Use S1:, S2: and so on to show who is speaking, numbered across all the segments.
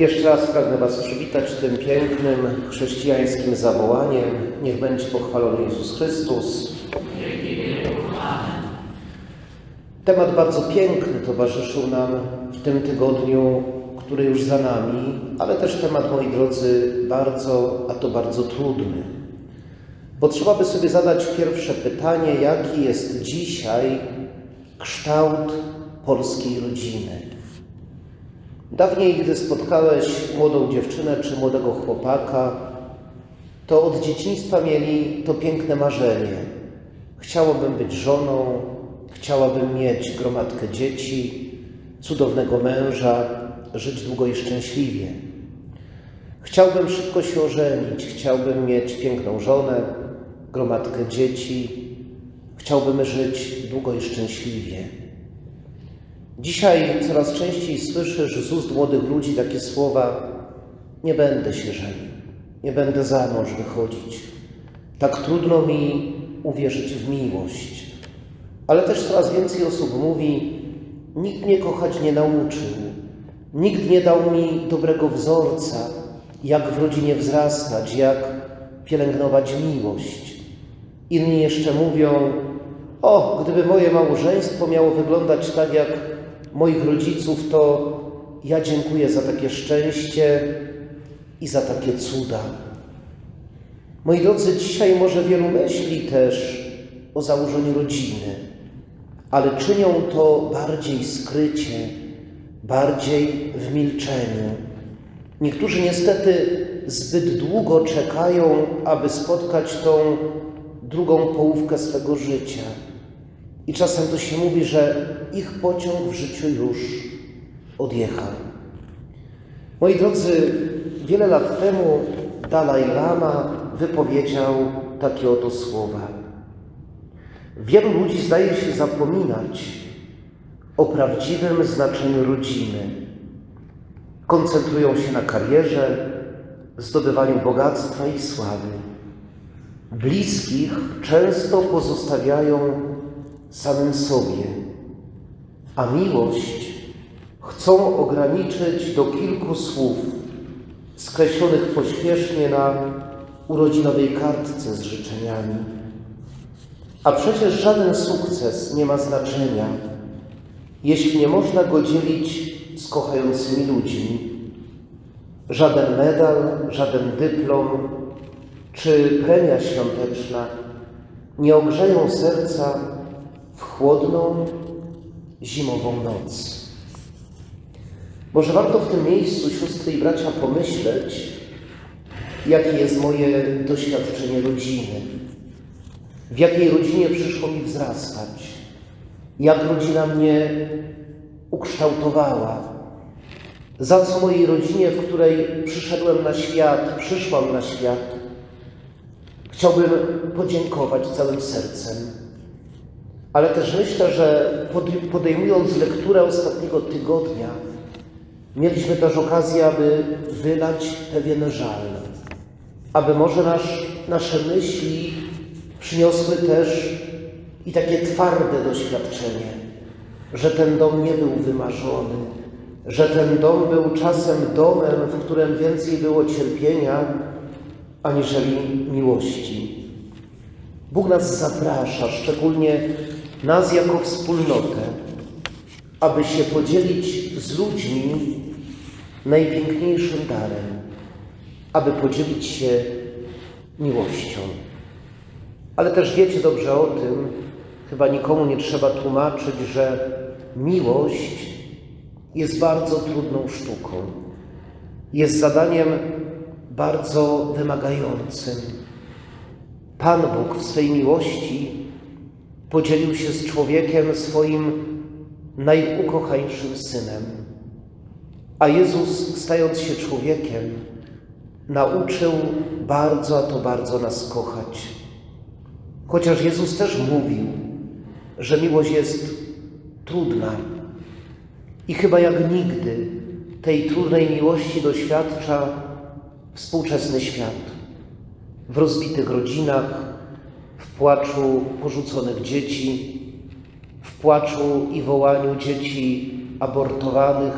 S1: Jeszcze raz pragnę Was przywitać tym pięknym chrześcijańskim zawołaniem. Niech będzie pochwalony Jezus Chrystus. Temat bardzo piękny towarzyszył nam w tym tygodniu, który już za nami, ale też temat, moi drodzy, bardzo, a to bardzo trudny. Bo trzeba by sobie zadać pierwsze pytanie, jaki jest dzisiaj kształt polskiej rodziny. Dawniej, gdy spotkałeś młodą dziewczynę czy młodego chłopaka, to od dzieciństwa mieli to piękne marzenie. Chciałabym być żoną, chciałabym mieć gromadkę dzieci, cudownego męża, żyć długo i szczęśliwie. Chciałbym szybko się ożenić, chciałbym mieć piękną żonę, gromadkę dzieci, chciałbym żyć długo i szczęśliwie. Dzisiaj coraz częściej słyszysz z ust młodych ludzi takie słowa: Nie będę się żenił, nie będę za mąż wychodzić. Tak trudno mi uwierzyć w miłość. Ale też coraz więcej osób mówi: Nikt mnie kochać nie nauczył, nikt nie dał mi dobrego wzorca, jak w rodzinie wzrastać, jak pielęgnować miłość. Inni jeszcze mówią: O, gdyby moje małżeństwo miało wyglądać tak jak moich rodziców, to ja dziękuję za takie szczęście i za takie cuda. Moi drodzy, dzisiaj może wielu myśli też o założeniu rodziny, ale czynią to bardziej skrycie, bardziej w milczeniu. Niektórzy niestety zbyt długo czekają, aby spotkać tą drugą połówkę swego życia. I czasem to się mówi, że ich pociąg w życiu już odjechał. Moi drodzy, wiele lat temu Dalaj Lama wypowiedział takie oto słowa. Wielu ludzi zdaje się zapominać o prawdziwym znaczeniu rodziny. Koncentrują się na karierze, zdobywaniu bogactwa i sławy. Bliskich często pozostawiają samym sobie, a miłość chcą ograniczyć do kilku słów skreślonych pośpiesznie na urodzinowej kartce z życzeniami. A przecież żaden sukces nie ma znaczenia, jeśli nie można go dzielić z kochającymi ludźmi. Żaden medal, żaden dyplom czy premia świąteczna nie ogrzeją serca w chłodną, zimową noc. Może warto w tym miejscu, siostry i bracia, pomyśleć, jakie jest moje doświadczenie rodziny, w jakiej rodzinie przyszło mi wzrastać, jak rodzina mnie ukształtowała, za co mojej rodzinie, w której przyszedłem na świat, przyszłam na świat, chciałbym podziękować całym sercem. Ale też myślę, że podejmując lekturę ostatniego tygodnia, mieliśmy też okazję, aby wylać pewien żal, aby może nasz, nasze myśli przyniosły też i takie twarde doświadczenie, że ten dom nie był wymarzony, że ten dom był czasem domem, w którym więcej było cierpienia aniżeli miłości. Bóg nas zaprasza, szczególnie nas jako wspólnotę, aby się podzielić z ludźmi najpiękniejszym darem, aby podzielić się miłością. Ale też wiecie dobrze o tym, chyba nikomu nie trzeba tłumaczyć, że miłość jest bardzo trudną sztuką. Jest zadaniem bardzo wymagającym. Pan Bóg w swej miłości podzielił się z człowiekiem swoim najukochańszym synem. A Jezus, stając się człowiekiem, nauczył bardzo, a to bardzo nas kochać. Chociaż Jezus też mówił, że miłość jest trudna. I chyba jak nigdy tej trudnej miłości doświadcza współczesny świat. W rozbitych rodzinach, w płaczu porzuconych dzieci, w płaczu i wołaniu dzieci abortowanych,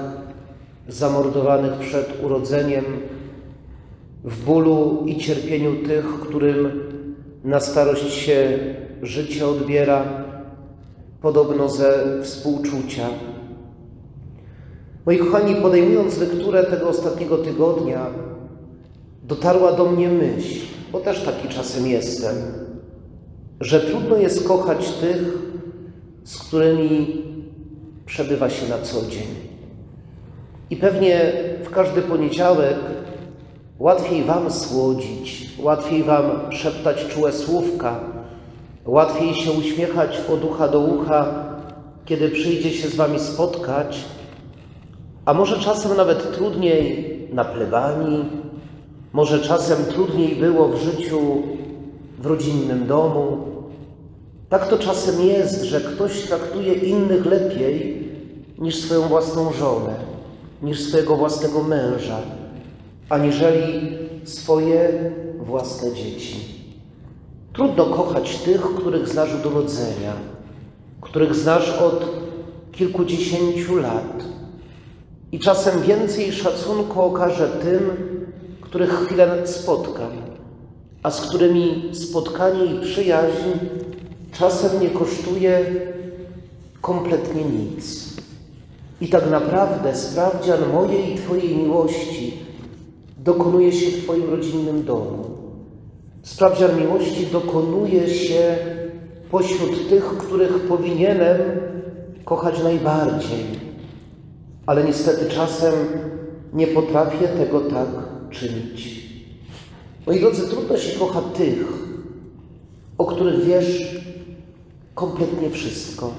S1: zamordowanych przed urodzeniem, w bólu i cierpieniu tych, którym na starość się życie odbiera, podobno ze współczucia. Moi kochani, podejmując lekturę tego ostatniego tygodnia, dotarła do mnie myśl, bo też taki czasem jestem, że trudno jest kochać tych, z którymi przebywa się na co dzień. I pewnie w każdy poniedziałek łatwiej Wam słodzić, łatwiej Wam szeptać czułe słówka, łatwiej się uśmiechać od ucha do ucha, kiedy przyjdzie się z Wami spotkać, a może czasem nawet trudniej na plebanii, może czasem trudniej było w życiu w rodzinnym domu. Tak to czasem jest, że ktoś traktuje innych lepiej niż swoją własną żonę, niż swojego własnego męża, aniżeli swoje własne dzieci. Trudno kochać tych, których znasz od urodzenia, których znasz od kilkudziesięciu lat. I czasem więcej szacunku okaże tym, których chwilę spotkam, a z którymi spotkanie i przyjaźń czasem nie kosztuje kompletnie nic. I tak naprawdę sprawdzian mojej i Twojej miłości dokonuje się w Twoim rodzinnym domu. Sprawdzian miłości dokonuje się pośród tych, których powinienem kochać najbardziej, ale niestety czasem nie potrafię tego tak czynić. Moi drodzy, trudno się kocha tych, o których wiesz kompletnie wszystko,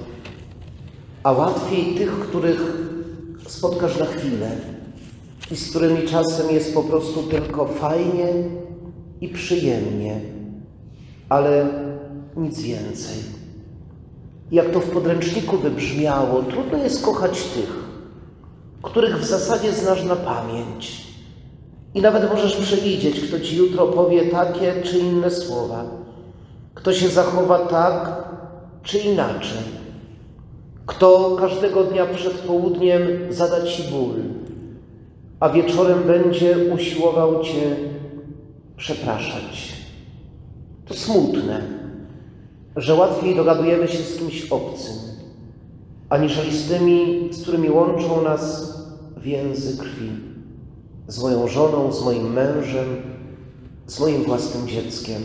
S1: a łatwiej tych, których spotkasz na chwilę i z którymi czasem jest po prostu tylko fajnie i przyjemnie, ale nic więcej. Jak to w podręczniku wybrzmiało, trudno jest kochać tych, których w zasadzie znasz na pamięć. I nawet możesz przewidzieć, kto ci jutro powie takie czy inne słowa, kto się zachowa tak czy inaczej, kto każdego dnia przed południem zada ci ból, a wieczorem będzie usiłował cię przepraszać. To smutne, że łatwiej dogadujemy się z kimś obcym, aniżeli z tymi, z którymi łączą nas więzy krwi. Z moją żoną, z moim mężem, z moim własnym dzieckiem.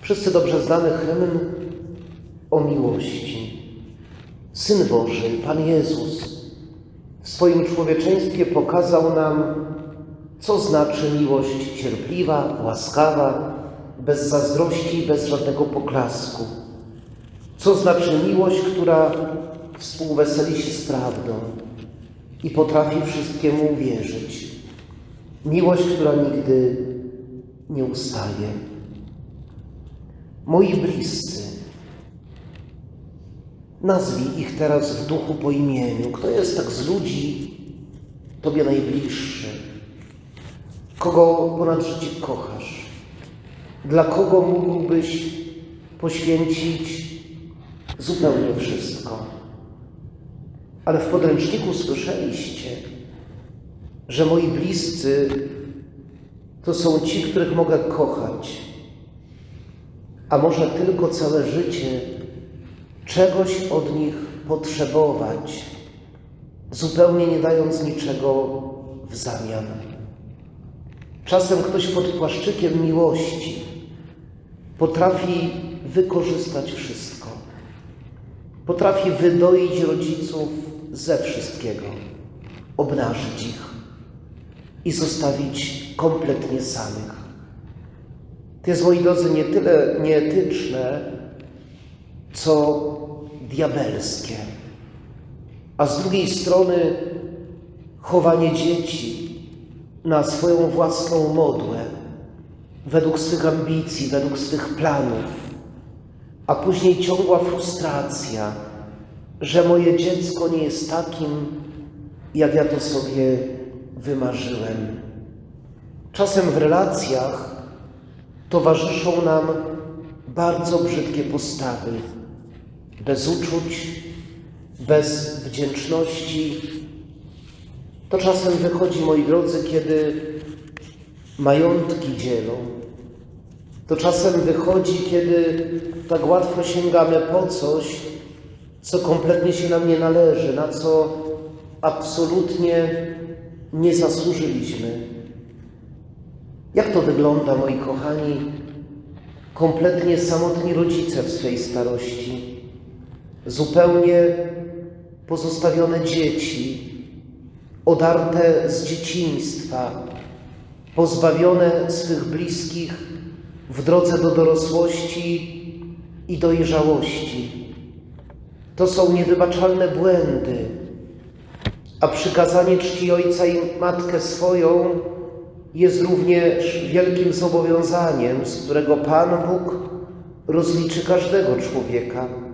S1: Wszyscy dobrze znany hymn o miłości. Syn Boży, Pan Jezus, w swoim człowieczeństwie pokazał nam, co znaczy miłość cierpliwa, łaskawa, bez zazdrości, bez żadnego poklasku. Co znaczy miłość, która współweseli się z prawdą i potrafi wszystkiemu uwierzyć. Miłość, która nigdy nie ustaje. Moi bliscy, nazwij ich teraz w duchu po imieniu. Kto jest tak z ludzi Tobie najbliższy? Kogo ponad życie kochasz? Dla kogo mógłbyś poświęcić zupełnie wszystko? Ale w podręczniku słyszeliście, że moi bliscy to są ci, których mogę kochać, a może tylko całe życie czegoś od nich potrzebować, zupełnie nie dając niczego w zamian. Czasem ktoś pod płaszczykiem miłości potrafi wykorzystać wszystko. Potrafi wydoić rodziców ze wszystkiego, obnażyć ich i zostawić kompletnie samych. To jest, moi drodzy, nie tyle nieetyczne, co diabelskie. A z drugiej strony chowanie dzieci na swoją własną modłę, według swych ambicji, według swych planów, a później ciągła frustracja, że moje dziecko nie jest takim, jak ja to sobie wymarzyłem. Czasem w relacjach towarzyszą nam bardzo brzydkie postawy, bez uczuć, bez wdzięczności, To czasem wychodzi, moi drodzy, kiedy majątki dzielą. To czasem wychodzi, kiedy tak łatwo sięgamy po coś, co kompletnie się nam nie należy, na co absolutnie nie zasłużyliśmy. Jak to wygląda, moi kochani, kompletnie samotni rodzice w swej starości, zupełnie pozostawione dzieci, odarte z dzieciństwa, pozbawione swych bliskich w drodze do dorosłości i dojrzałości. To są niewybaczalne błędy, a przykazanie czci ojca i matkę swoją jest również wielkim zobowiązaniem, z którego Pan Bóg rozliczy każdego człowieka.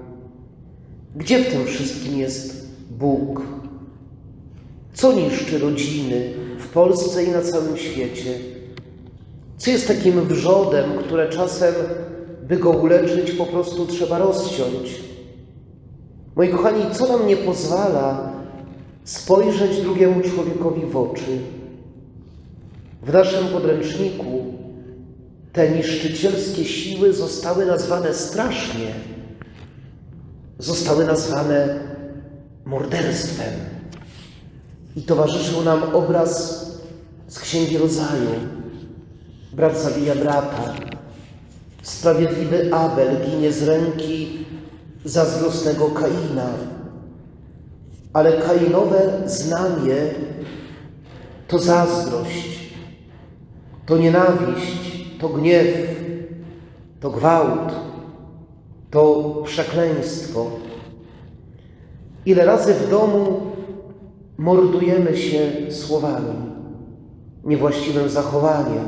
S1: Gdzie w tym wszystkim jest Bóg? Co niszczy rodziny w Polsce i na całym świecie? Co jest takim wrzodem, które czasem, by go uleczyć, po prostu trzeba rozciąć? Moi kochani, co nam nie pozwala spojrzeć drugiemu człowiekowi w oczy? W naszym podręczniku te niszczycielskie siły zostały nazwane strasznie. Zostały nazwane morderstwem. I towarzyszył nam obraz z Księgi Rodzaju. Brat zabija brata. Sprawiedliwy Abel ginie z ręki zazdrosnego Kaina. Ale Kainowe znamie to zazdrość, to nienawiść, to gniew, to gwałt, to przekleństwo. Ile razy w domu mordujemy się słowami, niewłaściwym zachowaniem,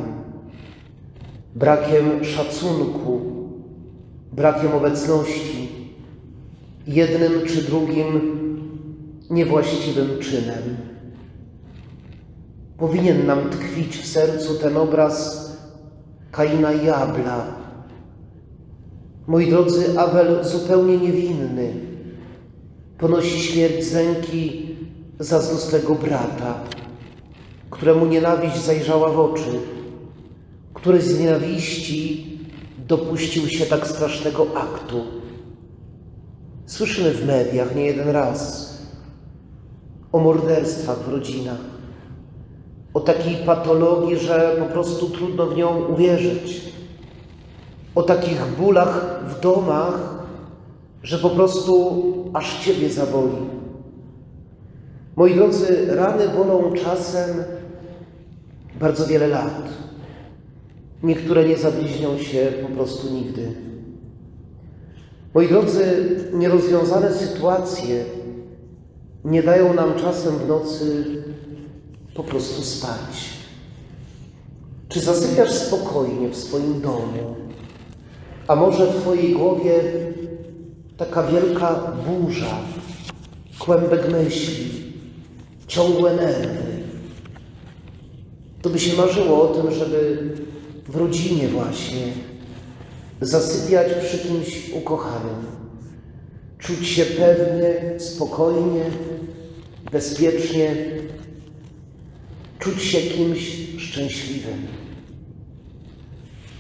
S1: brakiem szacunku, brakiem obecności, jednym czy drugim niewłaściwym czynem. Powinien nam tkwić w sercu ten obraz Kaina i Abla. Moi drodzy, Abel zupełnie niewinny ponosi śmierć z ręki zazdrosnego brata, któremu nienawiść zajrzała w oczy, który z nienawiści dopuścił się tak strasznego aktu. Słyszymy w mediach nie jeden raz o morderstwach w rodzinach, o takiej patologii, że po prostu trudno w nią uwierzyć, o takich bólach w domach, że po prostu aż Ciebie zaboli. Moi drodzy, rany bolą czasem bardzo wiele lat. Niektóre nie zabliźnią się po prostu nigdy. Moi drodzy, nierozwiązane sytuacje nie dają nam czasem w nocy po prostu spać. Czy zasypiasz spokojnie w swoim domu, a może w Twojej głowie taka wielka burza, kłębek myśli, ciągłe nerwy? To by się marzyło o tym, żeby w rodzinie właśnie zasypiać przy kimś ukochanym, czuć się pewnie, spokojnie, bezpiecznie, czuć się kimś szczęśliwym.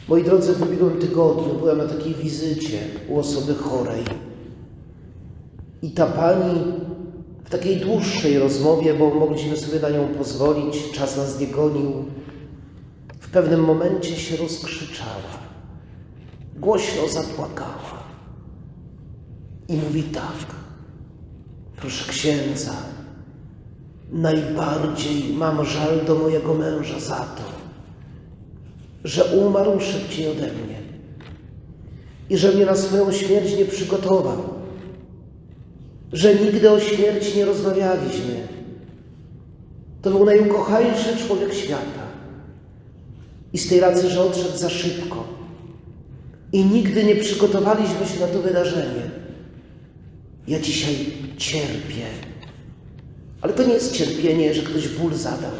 S1: Moi drodzy, w ubiegłym tygodniu byłem na takiej wizycie u osoby chorej. I ta pani w takiej dłuższej rozmowie, bo mogliśmy sobie na nią pozwolić, czas nas nie gonił, w pewnym momencie się rozkrzyczała. Głośno zapłakała. I mówi tak, proszę księdza, najbardziej mam żal do mojego męża za to, że umarł szybciej ode mnie i że mnie na swoją śmierć nie przygotował, że nigdy o śmierci nie rozmawialiśmy. To był najukochańszy człowiek świata. I z tej racji, że odszedł za szybko. I nigdy nie przygotowaliśmy się na to wydarzenie. Ja dzisiaj cierpię. Ale to nie jest cierpienie, że ktoś ból zadał.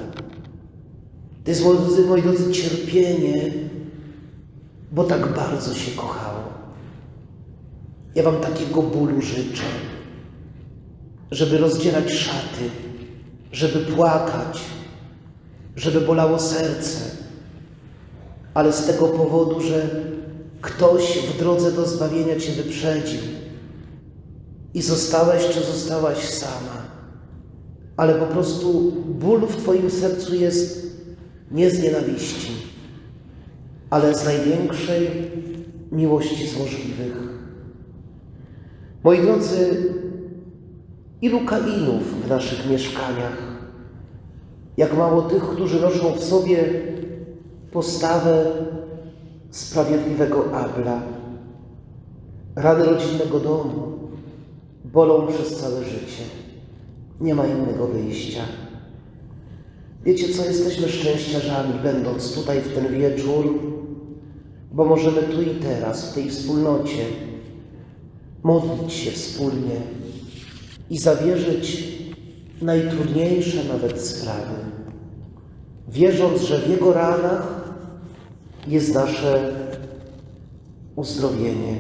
S1: To jest, moi drodzy, cierpienie, bo tak bardzo się kochało. Ja Wam takiego bólu życzę, żeby rozdzierać szaty, żeby płakać, żeby bolało serce, ale z tego powodu, że ktoś w drodze do zbawienia Cię wyprzedził i zostałeś czy zostałaś sama. Ale po prostu ból w Twoim sercu jest nie z nienawiści, ale z największej miłości z możliwych. Moi drodzy, ilu kainów w naszych mieszkaniach, jak mało tych, którzy noszą w sobie postawę sprawiedliwego Abla. Rany rodzinnego domu bolą przez całe życie. Nie ma innego wyjścia. Wiecie co, jesteśmy szczęściarzami, będąc tutaj w ten wieczór, bo możemy tu i teraz, w tej wspólnocie, modlić się wspólnie i zawierzyć najtrudniejsze nawet sprawy, wierząc, że w Jego ranach jest nasze uzdrowienie.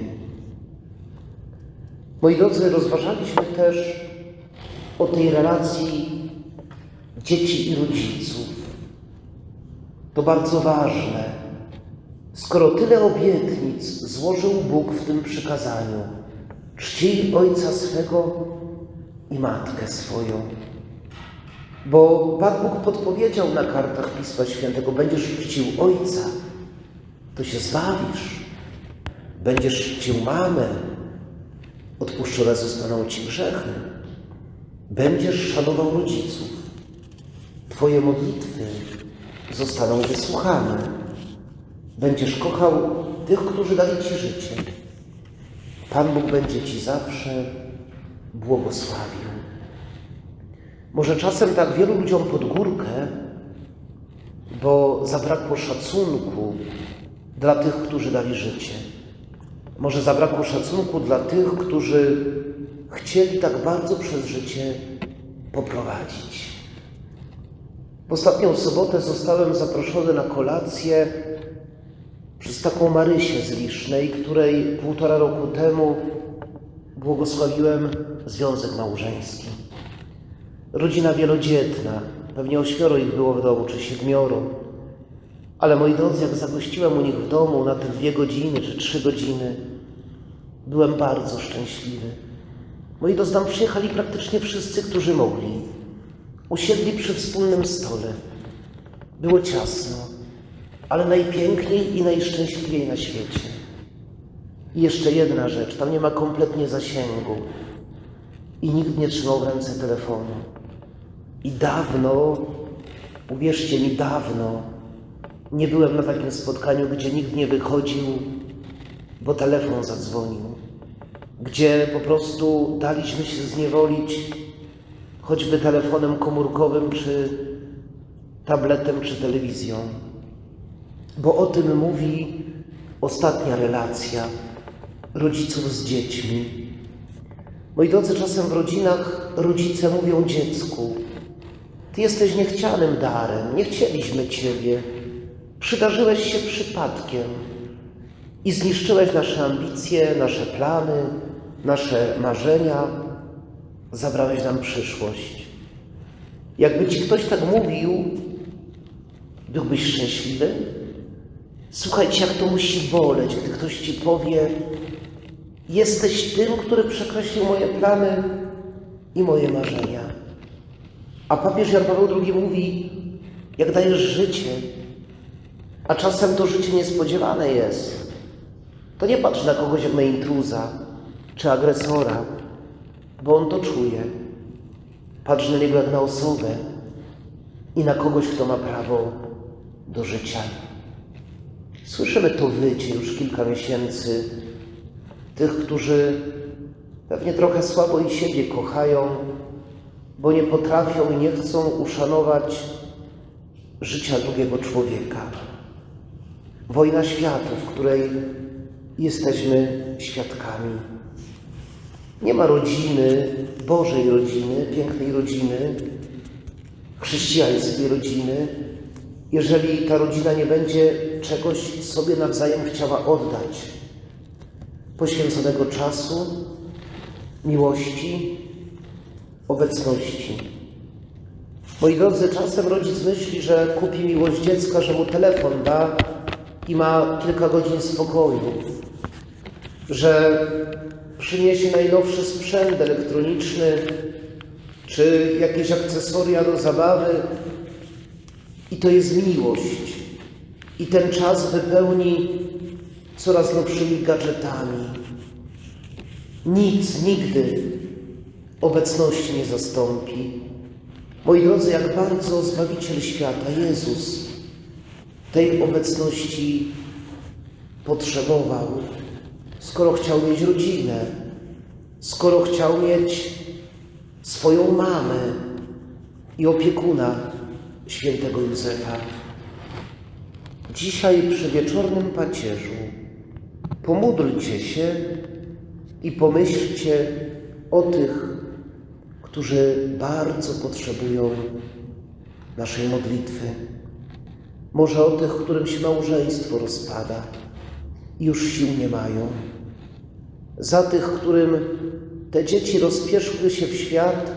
S1: Moi drodzy, rozważaliśmy też o tej relacji dzieci i rodziców. To bardzo ważne. Skoro tyle obietnic złożył Bóg w tym przykazaniu, czcij ojca swego i matkę swoją. Bo Pan Bóg podpowiedział na kartach Pisma Świętego, będziesz czcił ojca, to się zbawisz. Będziesz czcił mamę, odpuszczone zostaną ci grzechy. Będziesz szanował rodziców. Twoje modlitwy zostaną wysłuchane. Będziesz kochał tych, którzy dali Ci życie. Pan Bóg będzie Ci zawsze błogosławił. Może czasem tak wielu ludziom pod górkę, bo zabrakło szacunku dla tych, którzy dali życie. Może zabrakło szacunku dla tych, którzy chcieli tak bardzo przez życie poprowadzić. W ostatnią sobotę zostałem zaproszony na kolację przez taką Marysię z Lisznej, której półtora roku temu błogosławiłem związek małżeński. Rodzina wielodzietna, pewnie ośmioro ich było w domu, czy siedmioro. Ale moi drodzy, jak zagościłem u nich w domu na te dwie godziny czy trzy godziny, byłem bardzo szczęśliwy. Moi drodzy, tam przyjechali praktycznie wszyscy, którzy mogli. Usiedli przy wspólnym stole. Było ciasno, ale najpiękniej i najszczęśliwiej na świecie. I jeszcze jedna rzecz, tam nie ma kompletnie zasięgu i nikt nie trzymał w ręce telefonu. I dawno, uwierzcie mi, dawno nie byłem na takim spotkaniu, gdzie nikt nie wychodził, bo telefon zadzwonił, gdzie po prostu daliśmy się zniewolić choćby telefonem komórkowym, czy tabletem, czy telewizją. Bo o tym mówi ostatnia relacja rodziców z dziećmi. Moi drodzy, czasem w rodzinach rodzice mówią dziecku: Ty jesteś niechcianym darem, nie chcieliśmy Ciebie, przydarzyłeś się przypadkiem i zniszczyłeś nasze ambicje, nasze plany, nasze marzenia, zabrałeś nam przyszłość. Jakby Ci ktoś tak mówił, byłbyś szczęśliwy? Słuchajcie, jak to musi boleć, gdy ktoś Ci powie, jesteś tym, który przekreślił moje plany i moje marzenia. A papież Jan Paweł II mówi, jak dajesz życie, a czasem to życie niespodziewane jest, to nie patrz na kogoś jak na intruza czy agresora, bo on to czuje. Patrz na niego jak na osobę i na kogoś, kto ma prawo do życia. Słyszymy to wycie już kilka miesięcy tych, którzy pewnie trochę słabo i siebie kochają, bo nie potrafią i nie chcą uszanować życia drugiego człowieka. Wojna światów, której jesteśmy świadkami. Nie ma rodziny, Bożej rodziny, pięknej rodziny, chrześcijańskiej rodziny, jeżeli ta rodzina nie będzie czegoś sobie nawzajem chciała oddać. Poświęconego czasu, miłości, obecności. Moi drodzy, czasem rodzic myśli, że kupi miłość dziecka, że mu telefon da i ma kilka godzin spokoju, że przyniesie najnowszy sprzęt elektroniczny czy jakieś akcesoria do zabawy i to jest miłość. I ten czas wypełni coraz nowszymi gadżetami. Nic nigdy obecności nie zastąpi. Moi drodzy, jak bardzo Zbawiciel świata, Jezus, tej obecności potrzebował, skoro chciał mieć rodzinę, skoro chciał mieć swoją mamę i opiekuna świętego Józefa. Dzisiaj przy wieczornym pacierzu pomódlcie się i pomyślcie o tych, którzy bardzo potrzebują naszej modlitwy. Może o tych, którym się małżeństwo rozpada już sił nie mają. Za tych, którym te dzieci rozpieszły się w świat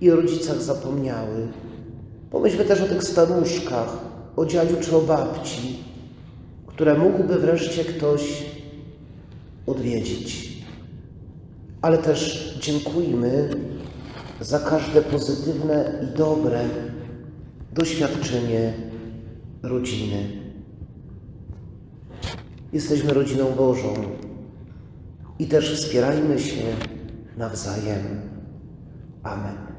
S1: i o rodzicach zapomniały. Pomyślmy też o tych staruszkach, o dziadziu czy o babci, które mógłby wreszcie ktoś odwiedzić. Ale też dziękujmy za każde pozytywne i dobre doświadczenie rodziny. Jesteśmy rodziną Bożą i też wspierajmy się nawzajem. Amen.